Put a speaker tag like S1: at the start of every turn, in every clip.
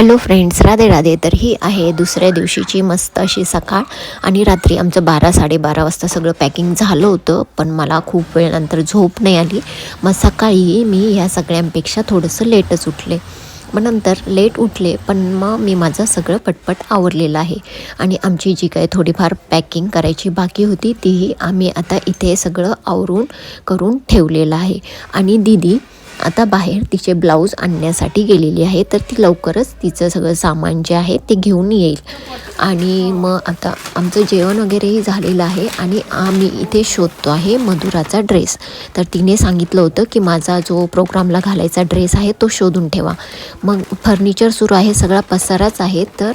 S1: Hello friends Radhe Radhe. तर ही आहे दुसऱ्या दिवशीची मस्त अशी सकाळ आणि रात्री आमचं बारा साडेबारा वाजता सगळं पॅकिंग झालं होतं पण मला खूप वेळानंतर झोप नाही आली. मग सकाळी मी ह्या सगळ्यांपेक्षा थोडंसं लेटच उठले. मग नंतर लेट उठले पण मग मी माझं सगळं पटपट आवरलेलं आहे. आणि आमची जी काही थोडीफार पॅकिंग करायची बाकी होती तीही आम्ही आता इथे सगळं आवरून करून ठेवलेलं आहे. आणि दीदी आता बाहेर तिचे ब्लाऊज आणण्यासाठी गेलेली आहे तर ती लवकरच तिचं सगळं सामान जे आहे ते घेऊन येईल. आणि मग आता आमचं जेवण वगैरेही झालेलं आहे आणि आम्ही इथे शोधतो आहे मधुराचा ड्रेस. तर तिने सांगितलं होतं की माझा जो प्रोग्रामला घालायचा ड्रेस आहे तो शोधून ठेवा. मग फर्निचर सुरू आहे सगळा पसाराच आहे तर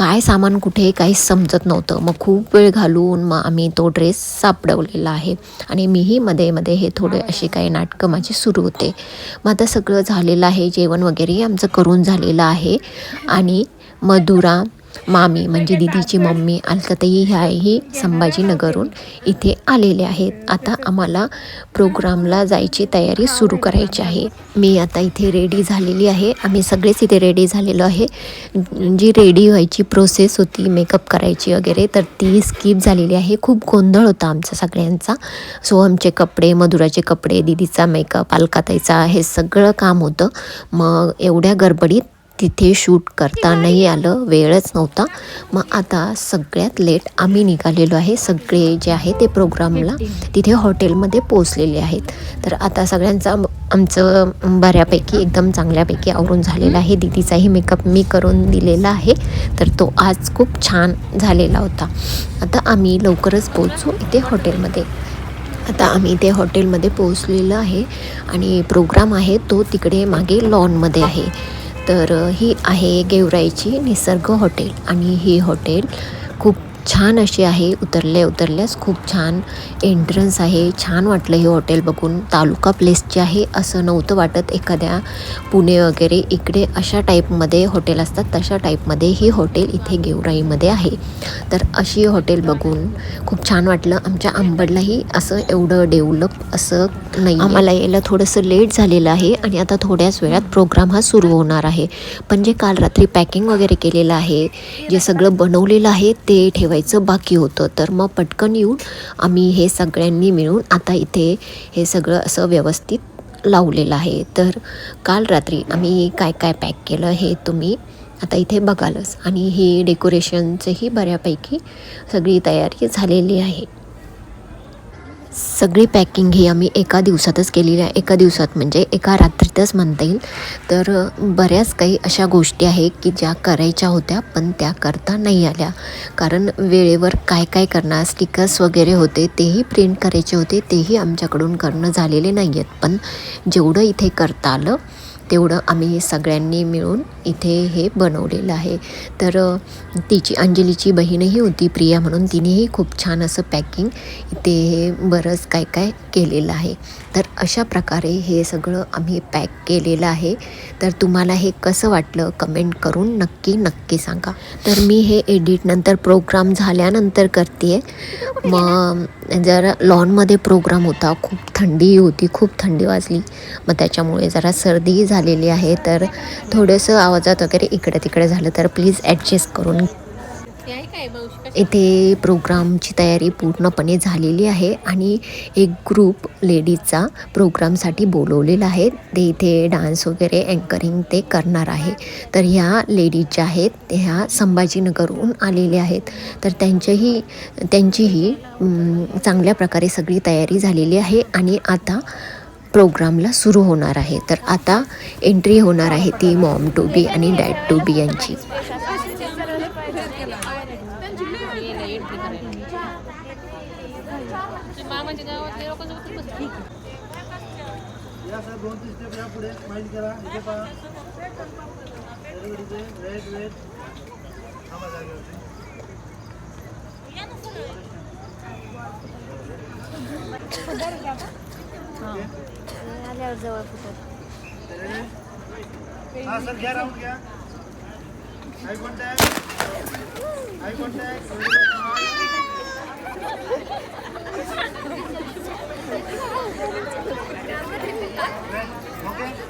S1: काय सामान कुठे काहीच समजत नव्हतं. मग खूप वेळ घालून मग आम्ही तो ड्रेस सापडवलेला आहे. आणि मीही मध्ये मध्ये हे थोडे असे काही नाटकं माझी सुरू होते. मग आता सगळं झालेलं आहे जेवण वगैरे आमचं करून झालेलं आहे. आणि मधुरा मामी म्हणजे दिदीची मम्मी अलकाताई ह्याही संभाजीनगरहून इथे आलेले आहेत. आता आम्हाला प्रोग्रामला जायची तयारी सुरू करायची आहे. मी आता इथे रेडी झालेली आहे. आम्ही सगळेच इथे रेडी झालेलो आहे. जी रेडी व्हायची प्रोसेस होती मेकअप करायची वगैरे तर ती स्किप झालेली आहे. खूप गोंधळ होता आमचा सगळ्यांचा. सो आमचे कपडे मधुराचे कपडे दिदीचा मेकअप अलकाताईचा हे सगळं काम होतं. मग एवढ्या गडबडीत तिथे शूट करता नाही आलं वेळच नव्हता. मग आता सगळ्यात लेट आम्ही निघालेलो आहे. सगळे जे आहे ते प्रोग्रामला तिथे हॉटेलमध्ये पोचलेले आहेत. तर आता सगळ्यांचा आमचं बऱ्यापैकी एकदम चांगल्यापैकी आवरून झालेलं आहे. दिदीचाही मेकअप मी करून दिलेला आहे. तर तो आज खूप छान झालेला होता. आता आम्ही लवकरच पोचू इथे हॉटेलमध्ये. आता आम्ही ते हॉटेलमध्ये पोचलेलं आहे आणि प्रोग्राम आहे तो तिकडे मागे लॉनमध्ये आहे. तर ही आहे गेवराईची निसर्ग हॉटेल आणि ही हॉटेल छान अशी आहे उतरल्या उतरल्यास खूप छान एंट्रन्स आहे. छान वाटलं हे हॉटेल बघून. तालुका प्लेसचे आहे असं नव्हतं वाटत एखाद्या पुणे वगैरे इकडे अशा टाईपमध्ये हॉटेल असतात तशा टाईपमध्ये ही हॉटेल इथे गेवराईमध्ये आहे. तर अशी हॉटेल बघून खूप छान वाटलं. आमच्या आंबडलाही असं एवढं डेव्हलप असं नाही आम्हाला यायला थोडंसं लेट झालेलं आहे आणि आता थोड्याच वेळात प्रोग्राम हा सुरू होणार आहे. पण जे काल रात्री पॅकिंग वगैरे केलेलं आहे जे सगळं बनवलेलं आहे ते ठेवायचं बाकी होतं. तर मग पटकन येऊन आम्ही हे सगळ्यांनी मिळून आता इथे हे सगळं असं व्यवस्थित लावलेलं आहे. तर काल रात्री आम्ही काय काय पॅक केलं हे तुम्ही आता इथे बघालच. आणि ही डेकोरेशनचंही बऱ्यापैकी सगळी तयारी झालेली आहे. सगळी पॅकिंग ही आम्ही एका दिवसातच केलेली आहे. एका दिवसात म्हणजे एका रात्रीतच म्हणता येईल. तर बऱ्याच काही अशा गोष्टी आहेत की ज्या करायच्या होत्या पण त्या करता नाही आल्या. कारण वेळेवर काय काय करणार स्टिकर्स वगैरे होते तेही प्रिंट करायचे होते तेही आमच्याकडून करणं झालेले नाही आहेत पण जेवढं इथे करता आलं तेवढं आम्ही सगळ्यांनी मिळून इथे हे बनवलेलं आहे. तर तिची अंजलीची बहीणही होती प्रिया म्हणून. तिनेही खूप छान असं पॅकिंग इथे हे बरंच काय काय केलेलं आहे. तर अशा प्रकारे हे सगळं आम्ही पॅक केलेलं आहे. तर तुम्हाला हे कसं वाटलं कमेंट करून नक्की नक्की सांगा. तर मी हे एडिट नंतर प्रोग्राम झाल्यानंतर करते आहे मग जरा लॉनमध्ये प्रोग्राम होता. खूप थंडी होती खूप थंडी वाजली. मग त्याच्यामुळे जरा सर्दी झालेली आहे. तर थोडंसं आवाजात वगैरे इकडे तिकडे झालं तर प्लीज ॲडजस्ट करून इथे प्रोग्रामची तयारी पूर्णपणे झालेली आहे आणि एक ग्रुप लेडीजचा प्रोग्रामसाठी बोलवलेला आहे. ते इथे डान्स वगैरे अँकरिंग ते करणार आहे. तर ह्या लेडीज ज्या आहेत ह्या संभाजीनगरहून आलेल्या आहेत. तर त्यांच्याही त्यांचीही चांगल्या प्रकारे सगळी तयारी झालेली आहे आणि आता प्रोग्रामला सुरू होणार आहे. तर आता एंट्री होणार आहे ती मॉम टू बी आणि डॅड टू बी यांची
S2: मामाच्या गावातले लोकांसोबत बस
S3: या सर दोन तीन स्टेप या पुढे स्माइल करा इथे पहा इथे वेट वेट थांबा जागेवरती
S4: आल्यावर जवळ कुठं
S3: हा सर घ्या राऊंड घ्या eye contact eye contact okay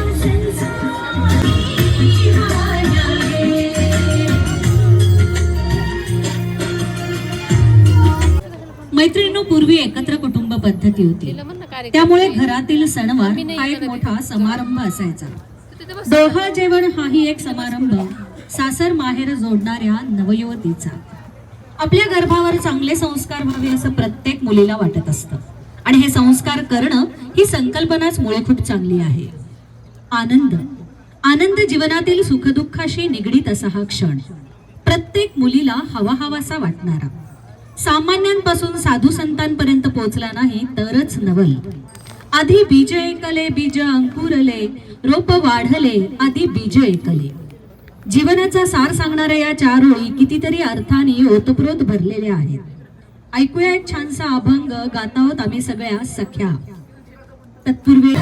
S4: ना
S5: मैत्रिणींनो पूर्वी एकत्र कुटुंब पद्धती होती. त्यामुळे घरातील सणवार हा एक मोठा समारंभ असायचा. डोहा जेवण हाही एक समारंभ. सासर माहेर जोडणाऱ्या नवयुवतीचा. आपल्या गर्भावर चांगले संस्कार व्हावे असं प्रत्येक मुलीला वाटत असतं. आणि हे संस्कार करणं ही संकल्पनाच मुळे खूप चांगली आहे. आनंद. आनंद जीवनातील सुखदुःखाशी निगडीत असा हा क्षण. प्रत्येक मुलीला हवा हवासा वाटणारा. सामान्यांपासून साधू संतांपर्यंत पोहोचला नाही तरच नवल. आधी बीज एकले बीज अंकुरले रोप वाढले आधी बीज एकले जीवनाचा सार सांगणाऱ्या या चार ओळी कितीतरी अर्थाने ओतप्रोत भरलेल्या आहेत. ऐकूया एक छानसा अभंग गात आहोत आम्ही सगळ्या सख्या. तत्पूर्वी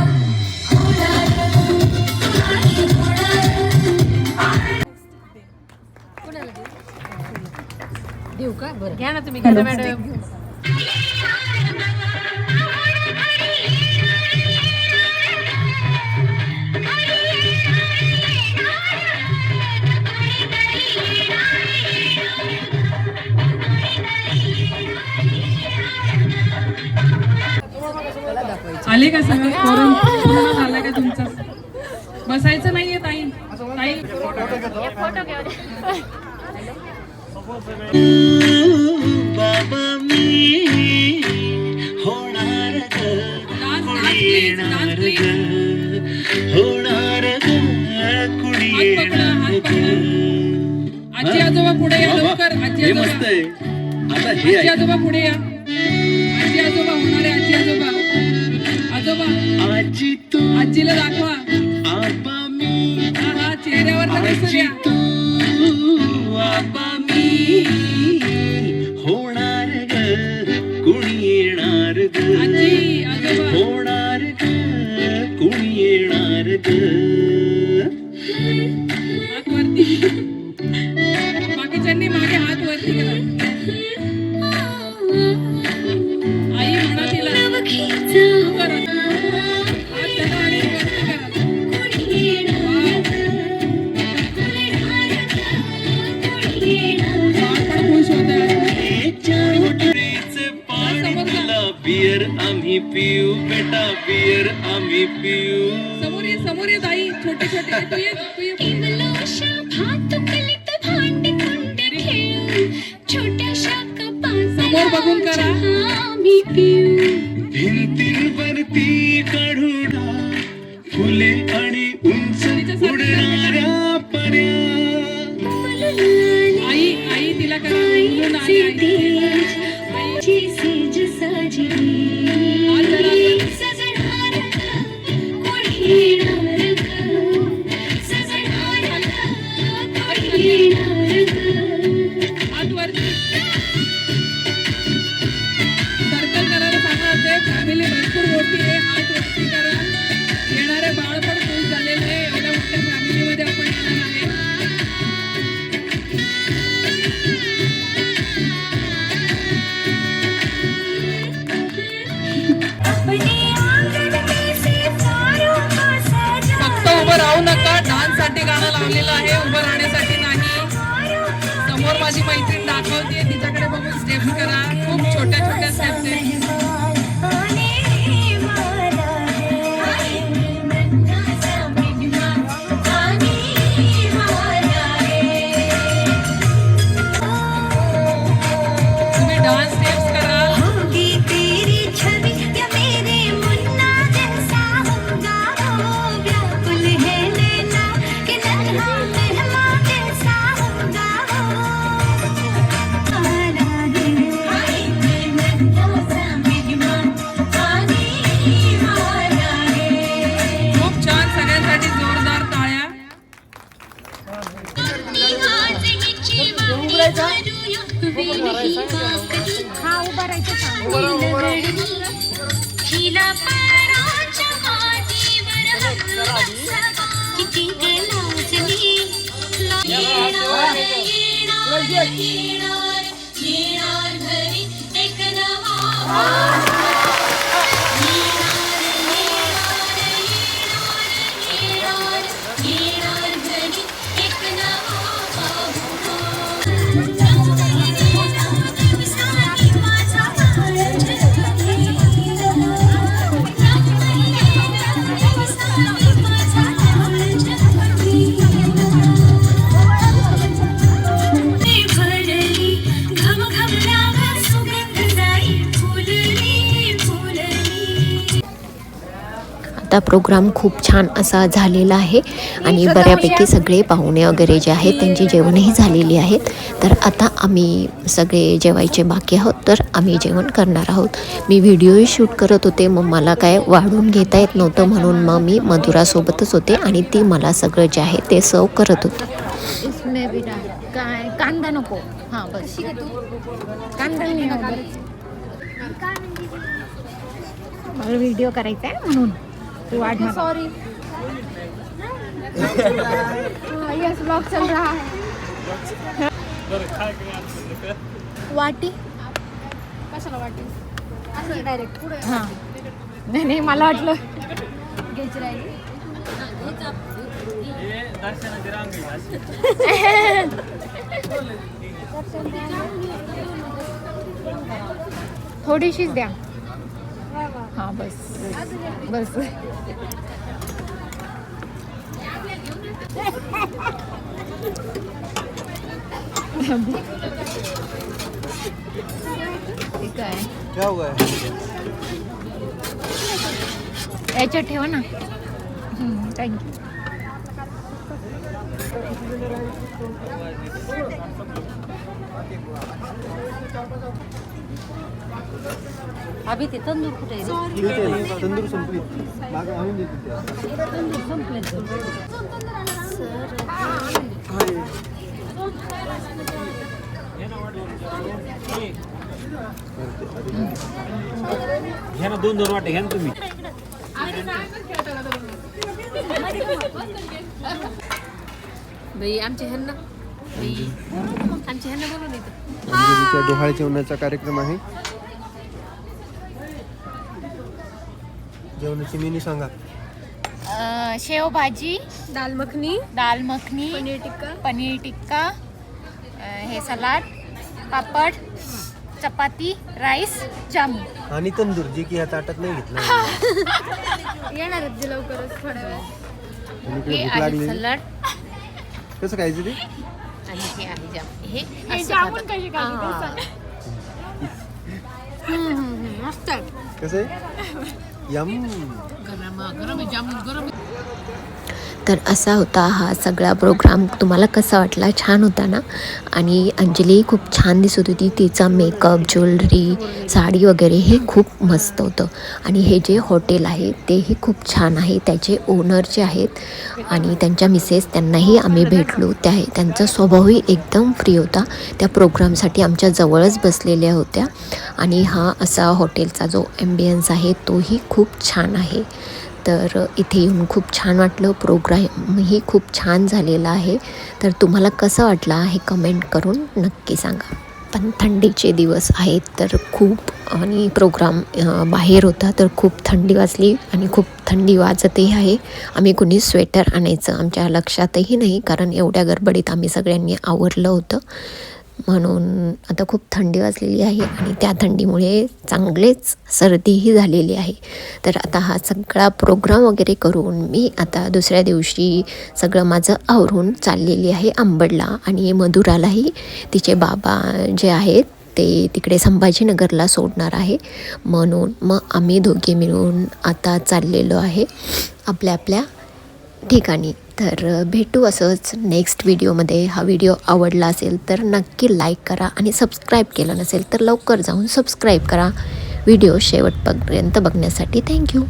S2: देऊ का? बरं. घ्या ना तुम्ही घ्या ना मॅडम.
S6: आले का सगळं? करून पूर्ण झालं का तुमचं? बसायचं नाहीये ताई. ताई.
S4: फोटो घेऊ
S7: बाबा मी होणार कुणी येणार ग होणार ग कुणी येणार
S6: आजी आजोबा पुढे या लवकर आजी आजोबा.
S7: मस्त आहे. आता हे
S6: आजी
S7: आहे
S6: आजोबा पुढे या. आजी आजोबा होणारे आजी आजोबा. आजोबा.
S7: आजी तू
S6: आजीला दाखवा.
S7: ग आम्ही पिऊ बेटा बियर आम्ही पिऊ.
S6: समोर ये समोर ये ताई छोटे छोटे. तू ये तू ये. समोर बघून करा.
S7: भिंतींवरती काढून फुले आणि उंच उडणाऱ्या पऱ्या
S6: आई आई तिला करा. आई.
S8: येणार येणार घरी एक नवा
S1: आता प्रोग्राम खूप छान असा झालेला आहे आणि बऱ्यापैकी सगळे पाहुणे वगैरे जे आहेत त्यांची जेवणही झालेली आहेत. तर आता आम्ही सगळे जेवायचे बाकी आहोत तर आम्ही जेवण करणार आहोत. मी व्हिडिओही शूट करत होते मग मला काय वाढून घेता येत नव्हतं म्हणून मग मी मधुरासोबतच होते आणि ती मला सगळं जे आहे ते सर्व करत होती.
S4: काय? कांदा नको. हां बस. कांदा नाही व्हिडिओ करायचा आहे म्हणून. वाढ सॉरी यस ब्लॉग चल रहा है। वाटी? कशाला वाटी? डायरेक्ट हाँ. नाही नाही मला वाटलं घ्यायची राहिली. थोडीशीच द्या. हाँ बस. बस ठीक आहे
S3: क्या हुआ है
S4: याच्यात ठेवा ना थँक्यू
S2: अभि ते तंदूर कुठे आहे रे?
S3: तंदूर संपली मागे आणून त्या.
S2: तंदूर संपले
S7: घ्या ना दोन दोन वाटे घ्या ना तुम्ही
S2: बाई आमच्या ह्यांना
S3: अंजलीच्या डोहाळे जेवणाचा कार्यक्रम आहे. जेवणाची मेन्यू सांगा.
S4: शेव भाजी
S2: दाल मखनी
S4: दाल मखनी
S2: पनीर टिक्का.
S4: पनीर टिक्का हे सलाड पापड चपाती राईस जामून
S3: आणि तंदूर जे की ह्या ताटात नाही घेतलं.
S2: येणार लवकरच थोड्या वेळ
S4: हे
S3: कसं खायचं ते?
S4: आणि हे आहे जाम हे.
S2: हे
S4: असं
S2: जामून
S4: खातात.
S2: कशी
S4: हा.
S2: मस्त आहे.
S3: कसं आहे? यम.
S2: गरम गरम आहे जामून गरम आहे.
S1: तर असा होता हा सगळा प्रोग्राम तुम्हाला कसा वाटला? छान होता ना? आणि अंजली खूप छान दिसत होती. तिचा मेकअप ज्वेलरी साडी वगैरे हे खूप मस्त होतं. आणि हे जे हॉटेल आहे तेही खूप छान आहे. त्याचे ओनर जे आहेत आणि त्यांच्या मिसेस त्यांनाही आम्ही भेटलो. त्या त्यांचा स्वभावही एकदम फ्री होता. त्या प्रोग्रामसाठी आमच्या जवळच बसलेल्या होत्या. आणि हा असा हॉटेलचा जो ॲम्बियन्स आहे तोही खूप छान आहे. तर इथे येऊन खूप छान वाटलं. प्रोग्रामही खूप छान झालेला आहे. तर तुम्हाला कसं वाटला हे कमेंट करून नक्की सांगा. पण थंडीचे दिवस आहेत तर खूप आणि प्रोग्राम बाहेर होता तर खूप थंडी वाजली आणि खूप थंडी वाजतही आहे. आम्ही कुणी स्वेटर आणायचं आमच्या लक्षातही नाही कारण एवढ्या गडबडीत आम्ही सगळ्यांनी आवरलं होतं. म्हणून आता खूप थंडी वाजलेली आहे आणि त्या थंडीमुळे चांगलेच सर्दीही झालेली आहे. तर आता हा सगळा प्रोग्राम वगैरे करून मी आता दुसऱ्या दिवशी सगळं माझं आवरून चाललेली आहे आंबडला आणि मधुरालाही. तिचे बाबा जे आहेत ते तिकडे संभाजीनगरला सोडणार आहे. म्हणून मग आम्ही दोघे मिळून आता चाललेलो आहे आपल्या आपल्या ठिकाणी. तर भेटू असंच नेक्स्ट व्हिडिओमध्ये हा व्हिडिओ आवडला असेल तर नक्की लाईक करा आणि सबस्क्राईब केलं नसेल तर लवकर जाऊन सबस्क्राईब करा. व्हिडिओ शेवटपर्यंत बघण्यासाठी थँक्यू